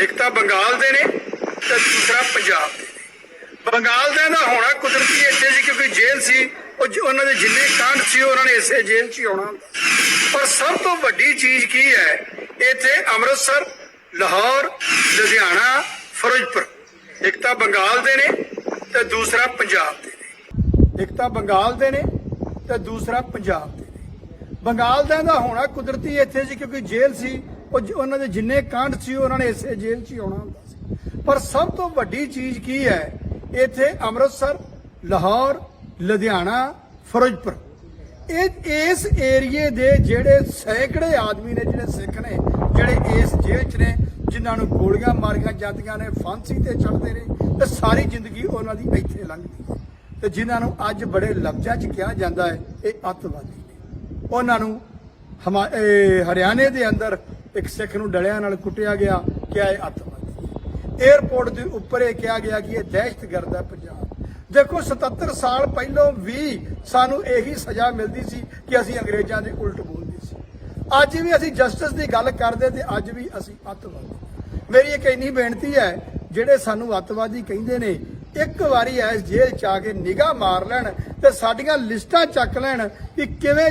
ਇੱਕ ਤਾਂ ਬੰਗਾਲ ਦੇ ਨੇ ਤੇ ਦੂਸਰਾ ਪੰਜਾਬ ਦੇ ਨੇ। ਬੰਗਾਲ ਦੇ ਦਾ ਹੋਣਾ ਕੁਦਰਤੀ ਇੱਥੇ ਸੀ ਕਿਉਂਕਿ ਜੇਲ੍ਹ ਸੀ, ਉਹ ਉਹਨਾਂ ਦੇ ਜਿੰਨੇ ਕਾਂਡ ਸੀ, ਉਹਨਾਂ ਨੇ ਇਸੇ ਜੇਲ੍ਹ 'ਚ ਹੀ ਆਉਣਾ ਪਰ ਸਭ ਤੋਂ ਵੱਡੀ ਚੀਜ਼ ਕੀ ਹੈ, ਇੱਥੇ ਅੰਮ੍ਰਿਤਸਰ, ਲਾਹੌਰ, ਲੁਧਿਆਣਾ, ਫਿਰੋਜ਼ਪੁਰ। ਇੱਕ ਤਾਂ ਬੰਗਾਲ ਦੇ ਨੇ ਤੇ ਦੂਸਰਾ ਪੰਜਾਬ ਦੇ ਨੇ। ਇੱਕ ਤਾਂ ਬੰਗਾਲ ਦੇ ਨੇ ਤੇ ਦੂਸਰਾ ਪੰਜਾਬ ਦੇ ਨੇ। ਬੰਗਾਲ ਦਾ ਦਾ ਹੋਣਾ ਕੁਦਰਤੀ ਇੱਥੇ ਸੀ ਕਿਉਂਕਿ ਜੇਲ੍ਹ ਸੀ ਉਹ ਜ- ਉਹਨਾਂ ਦੇ ਜਿੰਨੇ ਕਾਂਡ ਸੀ, ਉਹਨਾਂ ਨੇ ਇਸੇ ਜੇਲ੍ਹ 'ਚ ਹੀ ਆਉਣਾ ਹੁੰਦਾ ਸੀ। ਪਰ ਸਭ ਤੋਂ ਵੱਡੀ ਚੀਜ਼ ਕੀ ਹੈ? ਇੱਥੇ ਅੰਮ੍ਰਿਤਸਰ, ਲਾਹੌਰ, ਲੁਧਿਆਣਾ, ਫਿਰੋਜ਼ਪੁਰ। ਇਹ, ਇਸ ਏਰੀਏ ਦੇ ਜਿਹੜੇ ਸੈਂਕੜੇ ਆਦਮੀ ਨੇ, ਜਿਹੜੇ ਸਿੱਖ ਨੇ, ਜਿਹੜੇ ਇਸ ਜੇਲ੍ਹ 'ਚ ਨੇ, ਜਿਨ੍ਹਾਂ ਨੂੰ ਗੋਲੀਆਂ ਮਾਰੀਆਂ ਜਾਂਦੀਆਂ ਨੇ, ਫਾਂਸੀ ਤੇ ਚੜ੍ਹਦੇ ਨੇ, ਤੇ ਸਾਰੀ ਜ਼ਿੰਦਗੀ ਉਹਨਾਂ ਦੀ ਇੱਥੇ ਲੰਘਦੀ ਹੈ। ਤੇ ਜਿਨ੍ਹਾਂ ਨੂੰ ਅੱਜ ਬੜੇ ਲਫ਼ਜ਼ਾਂ 'ਚ ਕਿਹਾ ਜਾਂਦਾ ਹੈ, ਇਹ ਅੱਤਵਾਦੀ ਨੇ। ਉਹਨਾਂ ਨੂੰ ਹਮਾ- ਇਹ ਹਰਿਆਣੇ ਦੇ ਅੰਦਰ ਇੱਕ ਸਿੱਖ ਨੂੰ ਡਲਿਆਂ ਨਾਲ ਕੁੱਟਿਆ ਗਿਆ ਕਿ ਇਹ ਅੱਤਵਾਦੀ। ਹੈ ਦੇ ਉੱਪਰ ਇਹ ਕਿਹਾ ਗਿਆ ਕਿ ਇਹ ਦਹਿਸ਼ਤਗਰਦ ਹੈ ਪੰਜਾਬ। ਦੇਖੋ 77 ਸਾਲ ਪਹਿਲਾਂ ਵੀ ਸਾਨੂੰ ਇਹੀ ਸਜ਼ਾ ਮਿਲਦੀ ਸੀ ਕਿ ਅਸੀਂ ਅੰਗਰੇਜ਼ਾਂ ਦੇ ਉਲਟ ਬੋਲਦੇ ਸੀ। ਅੱਜ ਵੀ ਅਸੀਂ ਜਸਟਿਸ ਦੀ ਗੱਲ ਕਰਦੇ ਤੇ ਅੱਜ ਵੀ ਅਸੀਂ ਅੱਤਵਾਦੀ। ਮੇਰੀ ਇੱਕ ਇੰਨੀ ਬੇਨਤੀ ਹੈ, ਜਿਹੜੇ ਸਾਨੂੰ ਅੱਤਵਾਦੀ ਕਹਿੰਦੇ ਨੇ, ਇੱਕ ਵਾਰੀ ਇਸ ਜੇਲ੍ਹ ਚ ਆ ਕੇ ਨਿਗਾਹ ਮਾਰ ਲੈਣ ਤੇ ਸਾਡੀਆਂ ਲਿਸਟਾਂ ਚੱਕ ਲੈਣ ਕਿ ਕਿਵੇਂ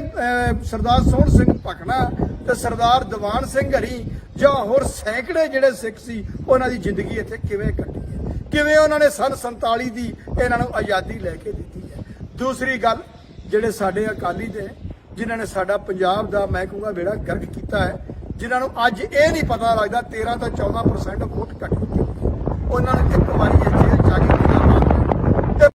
ਸਰਦਾਰ ਸੋਹਣ ਸਿੰਘ ਭਕਨਾ ਤੇ ਸਰਦਾਰ ਦੀਵਾਨ ਸਿੰਘ ਹਰੀ ਜਾਂ ਹੋਰ ਸੈਂਕੜੇ ਜਿਹੜੇ ਸਿੱਖ ਸੀ, ਉਹਨਾਂ ਦੀ ਜ਼ਿੰਦਗੀ ਇੱਥੇ ਕਿਵੇਂ ਕੱਟੀ ਹੈ? ਕਿਵੇਂ ਉਹਨਾਂ ਨੇ ਸਨ 47 ਦੀ ਇਹਨਾਂ ਨੂੰ ਆਜ਼ਾਦੀ ਲੈ ਕੇ ਦਿੱਤੀ ਹੈ? ਦੂਸਰੀ ਗੱਲ, ਜਿਹੜੇ ਸਾਡੇ ਅਕਾਲੀ ਦੇ ਜਿਨ੍ਹਾਂ ਨੇ ਸਾਡਾ ਪੰਜਾਬ ਦਾ, ਮੈਂ ਕਹੂੰਗਾ ਬੇੜਾ ਗਰਕ ਕੀਤਾ ਹੈ, ਜਿਨ੍ਹਾਂ ਨੂੰ ਅੱਜ ਇਹ ਨਹੀਂ ਪਤਾ ਲੱਗਦਾ 13 ਤੋਂ 14% ਵੋਟ ਘੱਟ ਚੁੱਕੀ ਉਹਨਾਂ ਨੇ